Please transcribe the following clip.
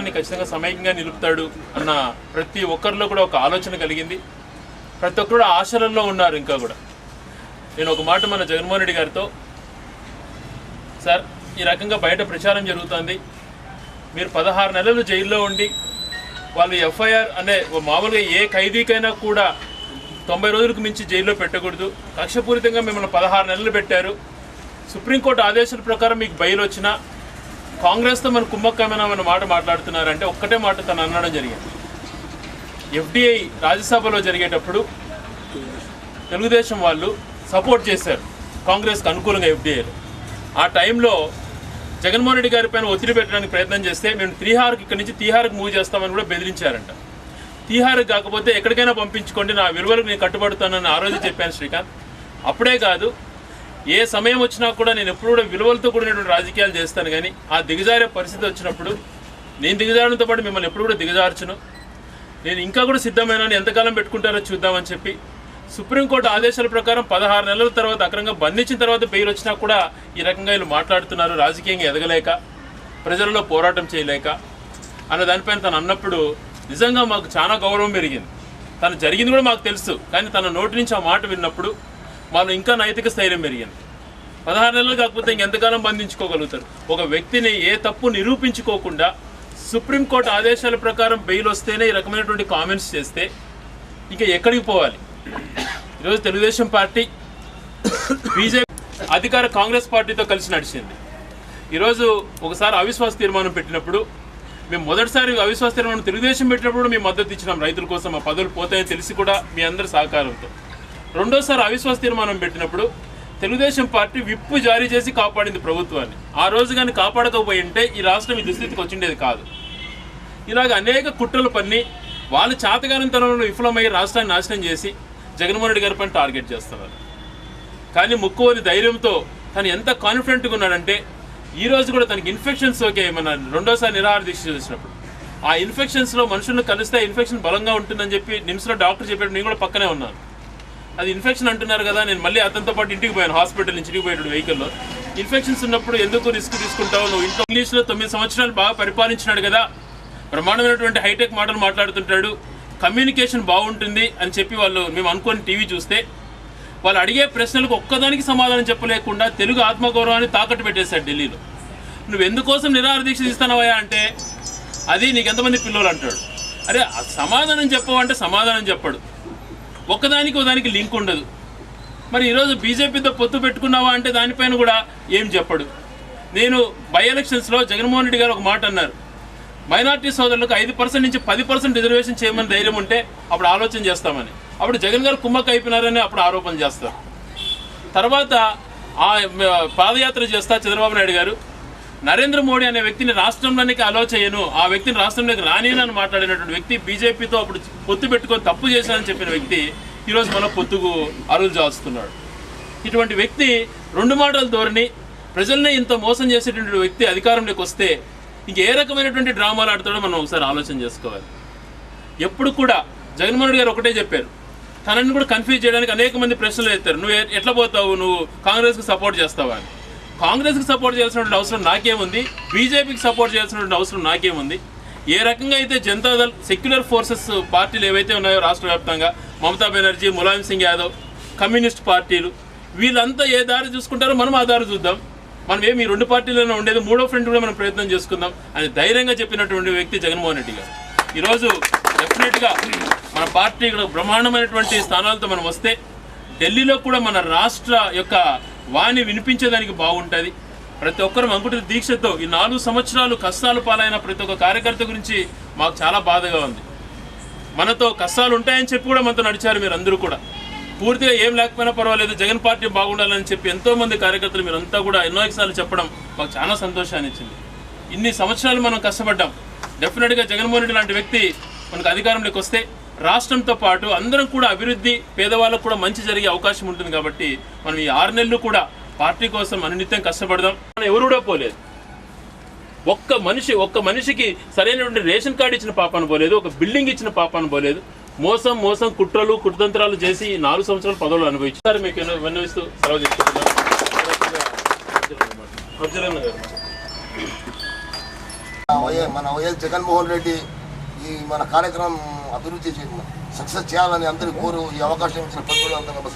ఖచ్చితంగా సమైక్యంగా నిలుపుతాడు అన్న ప్రతి ఒక్కరిలో కూడా ఒక ఆలోచన కలిగింది. ప్రతి ఒక్కరు ఆశలలో ఉన్నారు ఇంకా కూడా. నేను ఒక మాట మన జగన్మోహన్ రెడ్డి గారితో సార్ ఈ రకంగా బయట ప్రచారం జరుగుతుంది. మీరు పదహారు నెలలు జైల్లో ఉండి వాళ్ళు ఎఫ్ఐఆర్ అనే మామూలుగా ఏ ఖైదీకైనా కూడా తొంభై రోజులకు మించి జైల్లో పెట్టకూడదు. కక్షపూరితంగా మిమ్మల్ని పదహారు నెలలు పెట్టారు. సుప్రీంకోర్టు ఆదేశాల ప్రకారం మీకు బయలు వచ్చినా కాంగ్రెస్తో మన కుంభకమైన మాట మాట్లాడుతున్నారంటే ఒక్కటే మాట తను అనడం జరిగింది. ఎఫ్డిఐ రాజ్యసభలో జరిగేటప్పుడు తెలుగుదేశం వాళ్ళు సపోర్ట్ చేశారు కాంగ్రెస్కి అనుకూలంగా ఎఫ్డిఐలో. ఆ టైంలో జగన్మోహన్ రెడ్డి గారి పైన ఒత్తిడి పెట్టడానికి ప్రయత్నం చేస్తే మేము తీహార్కి ఇక్కడి నుంచి తీహార్కి మూవ్ చేస్తామని కూడా బెదిరించారంట. తీహార్కి కాకపోతే ఎక్కడికైనా పంపించుకోండి నా విలువలకు నేను కట్టుబడుతానని ఆ రోజు చెప్పాను శ్రీకాంత్. అప్పుడే కాదు ఏ సమయం వచ్చినా కూడా నేను ఎప్పుడు కూడా విలువలతో కూడినటువంటి రాజకీయాలు చేస్తాను కానీ ఆ దిగజారే పరిస్థితి వచ్చినప్పుడు నేను దిగజారడంతో పాటు మిమ్మల్ని ఎప్పుడు కూడా దిగజార్చును. నేను ఇంకా కూడా సిద్ధమైనాను ఎంతకాలం పెట్టుకుంటారో చూద్దామని చెప్పి సుప్రీంకోర్టు ఆదేశాల ప్రకారం పదహారు నెలల తర్వాత అక్రంగా బంధించిన తర్వాత బెయిల్ వచ్చినా కూడా ఈ రకంగా వీళ్ళు మాట్లాడుతున్నారు రాజకీయంగా ఎదగలేక ప్రజలలో పోరాటం చేయలేక. అన్న దానిపైన తను అన్నప్పుడు నిజంగా మాకు చాలా గౌరవం పెరిగింది. తను జరిగింది కూడా మాకు తెలుసు కానీ తన నోటి నుంచి ఆ మాట విన్నప్పుడు వాళ్ళు ఇంకా నైతిక స్థైర్యం పెరిగింది పదహారు నెలలు కాకపోతే ఇంకెంతకాలం బంధించుకోగలుగుతారు. ఒక వ్యక్తిని ఏ తప్పు నిరూపించుకోకుండా సుప్రీంకోర్టు ఆదేశాల ప్రకారం బెయిల్ వస్తేనే ఈ రకమైనటువంటి కామెంట్స్ చేస్తే ఇంకా ఎక్కడికి పోవాలి? ఈరోజు తెలుగుదేశం పార్టీ బీజేపీ అధికార కాంగ్రెస్ పార్టీతో కలిసి నడిచింది. ఈరోజు ఒకసారి అవిశ్వాస తీర్మానం పెట్టినప్పుడు మేము మొదటిసారి అవిశ్వాస తీర్మానం తెలుగుదేశం పెట్టినప్పుడు మేము మద్దతు ఇచ్చినాం. రైతుల కోసం ఆ పదవులు పోతాయని తెలిసి కూడా మీ అందరి సహకారంతో. రెండోసారి అవిశ్వాస తీర్మానం పెట్టినప్పుడు తెలుగుదేశం పార్టీ విప్పు జారీ చేసి కాపాడింది ప్రభుత్వాన్ని. ఆ రోజు కానీ కాపాడకపోయి ఉంటే ఈ రాష్ట్రం ఈ దుస్థితికి వచ్చిండేది కాదు. ఇలాగ అనేక కుట్రలు పన్ని వాళ్ళు చాతగానంతనంలో విఫలమై రాష్ట్రాన్ని నాశనం చేసి జగన్మోహన్ రెడ్డి గారి పని టార్గెట్ చేస్తున్నారు. కానీ ముక్కువని ధైర్యంతో తను ఎంత కాన్ఫిడెంట్గా ఉన్నాడంటే ఈ రోజు కూడా తనకి ఇన్ఫెక్షన్స్ ఓకే మన రెండోసారి నిరాహార దీక్ష చేసినప్పుడు. ఆ ఇన్ఫెక్షన్స్లో మనుషులను కలిస్తే ఇన్ఫెక్షన్ బలంగా ఉంటుందని చెప్పి నిమ్స్లో డాక్టర్ చెప్పాడు నేను కూడా పక్కనే ఉన్నాను. అది ఇన్ఫెక్షన్ అంటున్నారు కదా నేను మళ్ళీ అతనితో పాటు ఇంటికి పోయాను హాస్పిటల్ నుంచి ఇంటికి పోయాడు వెహికల్లో ఇన్ఫెక్షన్స్ ఉన్నప్పుడు ఎందుకు రిస్క్ తీసుకుంటావు? నువ్వు ఇంట్లో ఇంగ్లీష్లో తొమ్మిది సంవత్సరాలు బాగా పరిపాలించినాడు కదా. బ్రహ్మాండమైనటువంటి హైటెక్ మాటలు మాట్లాడుతుంటాడు. కమ్యూనికేషన్ బాగుంటుంది అని చెప్పి వాళ్ళు మేము అనుకొని టీవీ చూస్తే వాళ్ళు అడిగే ప్రశ్నలకు ఒక్కదానికి సమాధానం చెప్పలేకుండా తెలుగు ఆత్మగౌరవాన్ని తాకట్టు పెట్టేశాడు ఢిల్లీలో. నువ్వు ఎందుకోసం నిరాహార దీక్ష అంటే అది నీకు ఎంతమంది పిల్లలు? అంటాడు. అరే సమాధానం చెప్పవంటే సమాధానం చెప్పడు. ఒక్కదానికి ఒకదానికి లింక్ ఉండదు. మరి ఈరోజు బీజేపీతో పొత్తు పెట్టుకున్నావా అంటే దానిపైన కూడా ఏం చెప్పడు. నేను బై ఎలక్షన్స్లో జగన్మోహన్ రెడ్డి గారు ఒక మాట అన్నారు. మైనార్టీ సోదరులకు ఐదు పర్సెంట్ నుంచి పది పర్సెంట్ రిజర్వేషన్ చేయమని ధైర్యం ఉంటే అప్పుడు ఆలోచన చేస్తామని. అప్పుడు జగన్ గారు కుమ్మక్క అయిపోయినారని అప్పుడు ఆరోపణ చేస్తారు. తర్వాత ఆ పాదయాత్ర చేస్తా చంద్రబాబు నాయుడు గారు నరేంద్ర మోడీ అనే వ్యక్తిని రాష్ట్రంలోనికి అలో చేయను. ఆ వ్యక్తిని రాష్ట్రంలోకి రానియనని మాట్లాడినటువంటి వ్యక్తి బీజేపీతో అప్పుడు పొత్తు పెట్టుకొని తప్పు చేశానని చెప్పిన వ్యక్తి ఈరోజు మన పొత్తుకు అరులు చాస్తున్నాడు ఇటువంటి వ్యక్తి రెండు మాటల ధోరణి ప్రజల్ని ఇంత మోసం చేసేటువంటి వ్యక్తి అధికారంలోకి వస్తే ఇంక ఏ రకమైనటువంటి డ్రామాలు ఆడతాడో మనం ఒకసారి ఆలోచన చేసుకోవాలి. ఎప్పుడు కూడా జగన్మోహన్ రెడ్డి గారు ఒకటే చెప్పారు. తనని కూడా కన్ఫ్యూజ్ చేయడానికి అనేక మంది ప్రశ్నలు ఎత్తారు. నువ్వు ఎట్లా పోతావు? నువ్వు కాంగ్రెస్కి సపోర్ట్ చేస్తావా? అని. కాంగ్రెస్కి సపోర్ట్ చేయాల్సినటువంటి అవసరం నాకేముంది? బీజేపీకి సపోర్ట్ చేయాల్సినటువంటి అవసరం నాకేముంది? ఏ రకంగా అయితే జనతాదళ్ సెక్యులర్ ఫోర్సెస్ పార్టీలు ఏవైతే ఉన్నాయో రాష్ట్ర వ్యాప్తంగా మమతా బెనర్జీ ములాయం సింగ్ యాదవ్ కమ్యూనిస్ట్ పార్టీలు వీళ్ళంతా ఏ దారి చూసుకుంటారో మనం ఆ దారి చూద్దాం. మనం ఏమి రెండు పార్టీలలో ఉండేది? మూడో ఫ్రంట్ కూడా మనం ప్రయత్నం చేసుకుందాం అని ధైర్యంగా చెప్పినటువంటి వ్యక్తి జగన్మోహన్ రెడ్డి గారు. ఈరోజు డెఫినెట్గా మన పార్టీ ఇక్కడ బ్రహ్మాండమైనటువంటి స్థానాలతో మనం వస్తే ఢిల్లీలో కూడా మన రాష్ట్ర యొక్క వాణి వినిపించేదానికి బాగుంటుంది. ప్రతి ఒక్కరు మంకుటి దీక్షతో ఈ నాలుగు సంవత్సరాలు కష్టాలు పాలైన ప్రతి ఒక్క కార్యకర్త గురించి మాకు చాలా బాధగా ఉంది. మనతో కష్టాలు ఉంటాయని చెప్పి కూడా మనతో నడిచారు మీరు అందరూ కూడా. పూర్తిగా ఏం లేకపోయినా పర్వాలేదు జగన్ పార్టీ బాగుండాలని చెప్పి ఎంతో మంది కార్యకర్తలు మీరంతా కూడా ఎన్నో సార్లు చెప్పడం మాకు చాలా సంతోషాన్ని ఇచ్చింది. ఇన్ని సంవత్సరాలు మనం కష్టపడ్డాం. డెఫినెట్గా జగన్మోహన్ రెడ్డి లాంటి వ్యక్తి మనకు అధికారంలోకి వస్తే రాష్ట్రంతో పాటు అందరం కూడా అభివృద్ధి పేదవాళ్ళకు కూడా మంచి జరిగే అవకాశం ఉంటుంది కాబట్టి మనం ఈ ఆరు నెలలు కూడా పార్టీ కోసం అనునిత్యం కష్టపడదాం. మనం ఎవరు కూడా పోలేదు. ఒక్క మనిషి ఒక్క మనిషికి సరైనటువంటి రేషన్ కార్డు ఇచ్చిన పాపాను పోలేదు ఒక బిల్డింగ్ ఇచ్చిన పాపాను పోలేదు. మోసం మోసం కుట్రలు కుటతంత్రాలు చేసి నాలుగు సంవత్సరాలు పదవులు అనుభవించారు. మీకు విన్నవిస్తూ సెలవు తీసుకుంటున్నాను మన వైఎస్ జగన్మోహన్ రెడ్డి ఈ మన కార్యక్రమం అభివృద్ధి సక్సెస్ చేయాలని అందరి కోరు ఈ అవకాశం ఇచ్చిన ప్రజలు అంతా